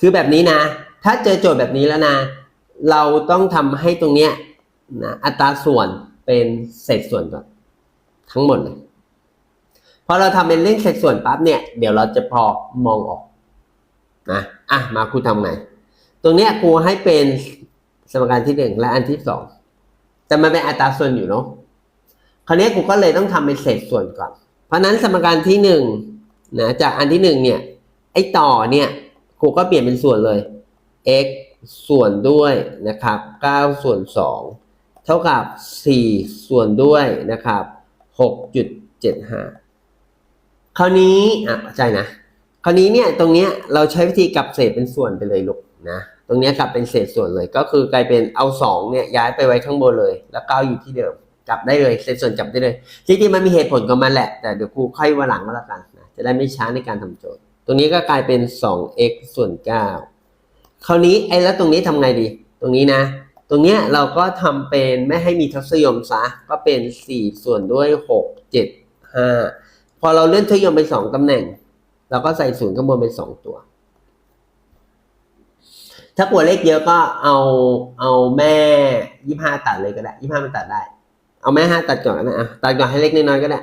คือแบบนี้นะ ถ้าเจอโจทย์แบบนี้แล้วนะ เราต้องทำให้ตรงเนี้ยนะอัตราส่วนเป็นเศษส่วนก่อนทั้งหมดเลยพอเราทำเป็นเรื่องเศษส่วนปั๊บเนี่ย เดี๋ยวเราจะพอมองออกนะอะมาครูทำไง ตรงเนี้ยครูให้เป็นสมการที่หนึ่งและอันที่สองแต่มันเป็นอัตราส่วนอยู่เนาะคราวนี้ครูก็เลยต้องทำเป็นเศษส่วนก่อน เพราะฉะนั้นสมการที่หนึ่งนะจากอันที่หนึ่งเนี่ยไอ้ต่อเนี่ย ครูก็เปลี่ยนเป็นส่วนเลย x ส่วนด้วยนะครับ 9 ส่วน 2 เท่ากับ 4 ส่วนด้วยนะครับ 6.75 คราวนี้อะใจนะ คราวนี้เนี่ยตรงเนี้ยเราใช้วิธีกลับเศษเป็นส่วนไปเลยลูกนะ ตรงเนี้ยกลับเป็นเศษส่วนเลย ก็คือกลายเป็นเอา 2 เนี่ยย้ายไปไว้ข้างบนเลย แล้ว 9 อยู่ที่เดิมกลับได้เลยเศษส่วนกลับได้เลยจริงๆมันมีเหตุผลของมันแหละ แต่เดี๋ยวครูค่อยวันหลังก็แล้วกันนะจะได้ไม่ช้าในการทำโจทย์ รงนี้ก็กลายเป็น 2x ส่วน 9 คราวนี้ไอ้แล้วตรงนี้ทำไงดี ตรงนี้นะ ตรงเนี้ยเราก็ทำเป็นไม่ให้มีทศนิยมซะ ก็เป็น 4 ส่วนด้วย 6 7 5 พอเราเลื่อนทศนิยมไป 2ตำแหน่ง เราก็ใส่ศูนย์ข้างบนเป็น 2 ตัว ถ้ากลัวเลขเยอะก็เอาเอาแม่ 25 ตัดเลยก็ได้25มันตัดได้ เอาแม่ 5 ตัดก่อนก็ได้อะตัดก่อนให้เล็กน้อยๆก็ได้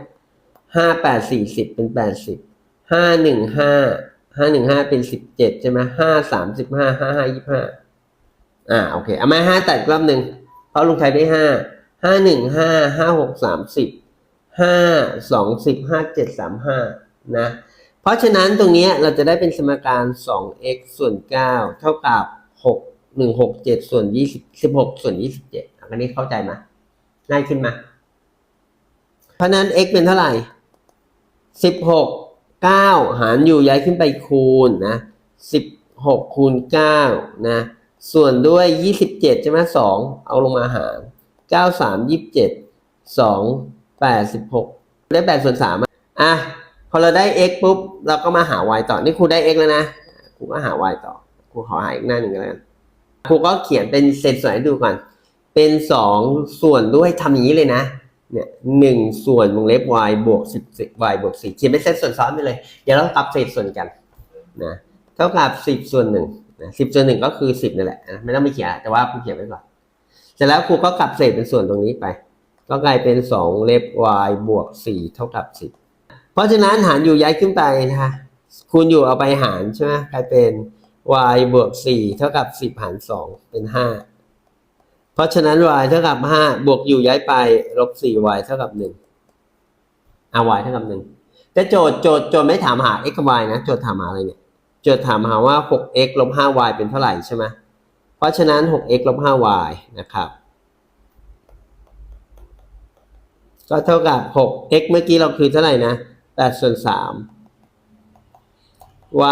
5 8 40 เป็น 80 5 1 5ห้าห้าหนึ่งห้าเป็นสิบเจ็ดใช่ไหมห้าสามสิบห้าห้าห้ายี่ห้าอ่าโอเคเอามาห้าตัดกรอบหนึ่งเพราะลงไท้ายด้ห้าห้าหนึ่งห้าห้าหกสามสิบห้าสองสิบห้าเจ็ดสามห้านะ เพราะฉะนั้นตรงนี้เราจะได้เป็นสมการสอง x ส่วนเก้าเท่ากับหกหนึ่งหกเจ็ดส่วนยี่สิบสิบหกส่วนยี่สิบเจ็ดอันนี้เข้าใจไหมง่ายขึ้นไหมเพราะนั้น x เป็นเท่าไหร่สิ บหกเก้าหารอยู่ย้ายขึ้นไปคูณนะสิบหกคูณเก้านะส่วนด้วยยี่สิบเจ็ดใช่ไหมสองเอาลงมาหารเก้าสามยี่สิบเจ็ดสองแปดสิบหกได้แปดส่วนสามอะพอเราได้ x ปุ๊บ เราก็มาหา y ต่อ นี่ครูได้ x แล้วนะครูก็หา y ต่อครูขอหาอีกหน้าหนึ่งก็แล้วกันครูก็เขียนเป็นเศษส่วนให้ดูก่อน เป็นสองส่วนด้วยทำอย่างนี้เลยนะ เนี่ยหนึ่งส่วนวงเล็บ y บวกสิบ y บวกสี่เขียนเป็นเศษส่วนซ้อนไปเลย เดี๋ยวเรากลับเศษส่วนกันนะเท่ากับสิบส่วนหนึ่งนะสิบส่วนหนึ่งก็คือสิบนั่นแหละนะไม่ต้องไปเขียนแต่ว่าครูเขียนไว้ก่อนเสร็จแล้วครูก็กลับเศษเป็นส่วนตรงนี้ไป ก็กลายเป็นสองเล็บ y บวกสี่เท่ากับสิบเพราะฉะนั้นหารอยู่ย้ายขึ้นไปนะคะคูณอยู่เอาไปหารใช่ไหมกลายเป็น y บวกสี่เท่ากับสิบหารสองเป็นห้า เพราะฉะนั้น y เท่ากับห้าบวกอยู่ย้ายไปลบสี่ y เท่ากับหนึ่งอ่า y เท่ากับหนึ่งแต่โจทย์โจทย์โจทย์ไม่ถามหา x กับ y นะ โจทย์ถามหาอะไรเนี่ย โจทย์ถามหาว่า 6x ลบ 5y เป็นเท่าไหร่ใช่ไหมเพราะฉะนั้น 6x ลบ 5y นะครับ ก็เท่ากับ 6x เมื่อกี้เราคือเท่าไหร่นะ8ส่วน 3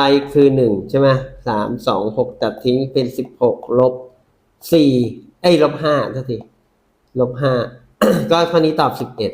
y คือ 1 ใช่ไหม3 2 6 ตัดทิ้งเป็น 16 ลบ 4 เอ้ยลบห้าสักทีลบห้าก็ข้อนี้ตอบสิบเอ็ด